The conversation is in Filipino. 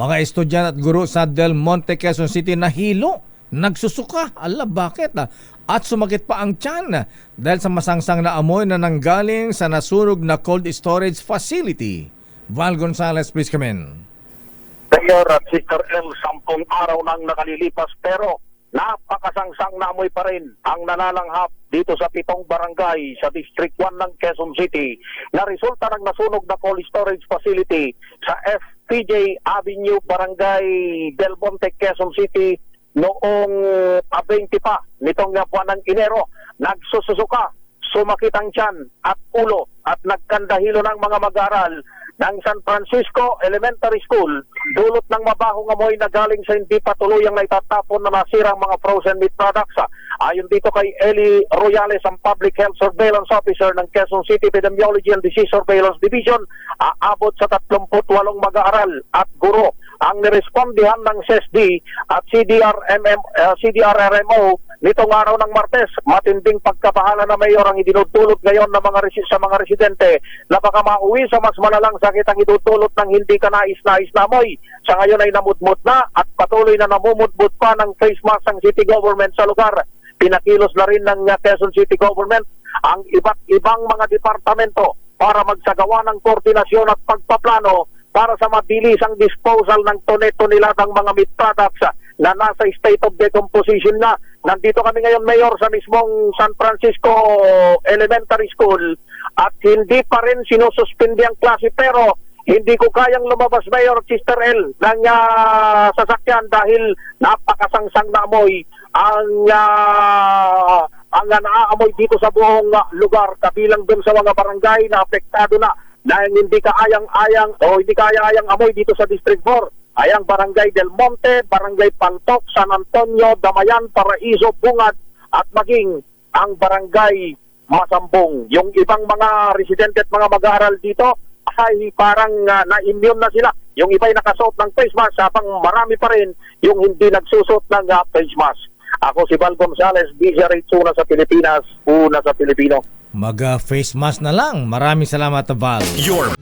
Mga estudyante at guro sa Del Monte, Quezon City nahilo. Nagsusuka. Ala, bakit? At sumakit pa ang tiyan dahil sa masangsang na amoy na nanggaling sa nasunog na cold storage facility. Val Gonzalez, please come in. Mayor at Sister M, sampung araw nang nakalilipas pero napakasangsang na amoy pa rin ang nalalanghap dito sa pitong barangay sa District 1 ng Quezon City na resulta ng nasunog na cold storage facility sa FPJ Avenue, Barangay Del Monte, Quezon City noong ah, 20 pa nitong buwan ng Enero. Nagsususuka, sumakit ang tiyan at ulo at nagkandahilo ng mga mag-aaral ng San Francisco Elementary School dulot ng mabahong amoy na galing sa hindi pa tuluyang naitatapon na nasirang mga frozen meat products. Ayon dito kay Eli Royales, ang Public Health Surveillance Officer ng Quezon City Epidemiology and Disease Surveillance Division, aabot sa 38 mag-aaral at guro ang nirespondihan ng CSD at CDRMM, uh, CDRRMO nitong araw ng Martes. Matinding pagkabahala na mayor ang idinudulot ngayon ng mga resi- sa mga residente na baka mauwi sa mas malalang sakit ang idudulot ng hindi ka nais-nais na amoy. Sa ngayon ay namudmud na at patuloy na namumudmud pa ng face mask ang city government sa lugar. Pinakilos na rin ng uh, Quezon City Government ang iba't ibang mga departamento para magsagawa ng koordinasyon at pagpaplano para sa mabilisang disposal ng tone-toneladang mga meat products na nasa state of decomposition na. Nandito kami ngayon, Mayor, sa mismong San Francisco Elementary School at hindi pa rin sinususpindi ang klase pero hindi ko kayang lumabas, Mayor Sister L, ng ah, sasakyan dahil napakasangsang na amoy ang ah, ang naaamoy dito sa buong lugar kabilang dun sa mga barangay na apektado na dahil hindi kaayang-ayang o hindi kaya-ayang amoy dito sa District 4 ay ang Barangay Del Monte, Barangay Pantok, San Antonio, Damayan, Paraiso, Bungad at maging ang Barangay Masambong. Yung ibang mga residente at mga mag-aaral dito ay parang ah, na-immune na sila. Yung iba'y nakasuot ng face mask habang marami pa rin yung hindi nagsusuot ng ah, face mask. Ako si Val Gonzales, DZRH una sa Pilipinas, una sa Pilipino. Mag-face mask na lang. Maraming salamat, Val. Your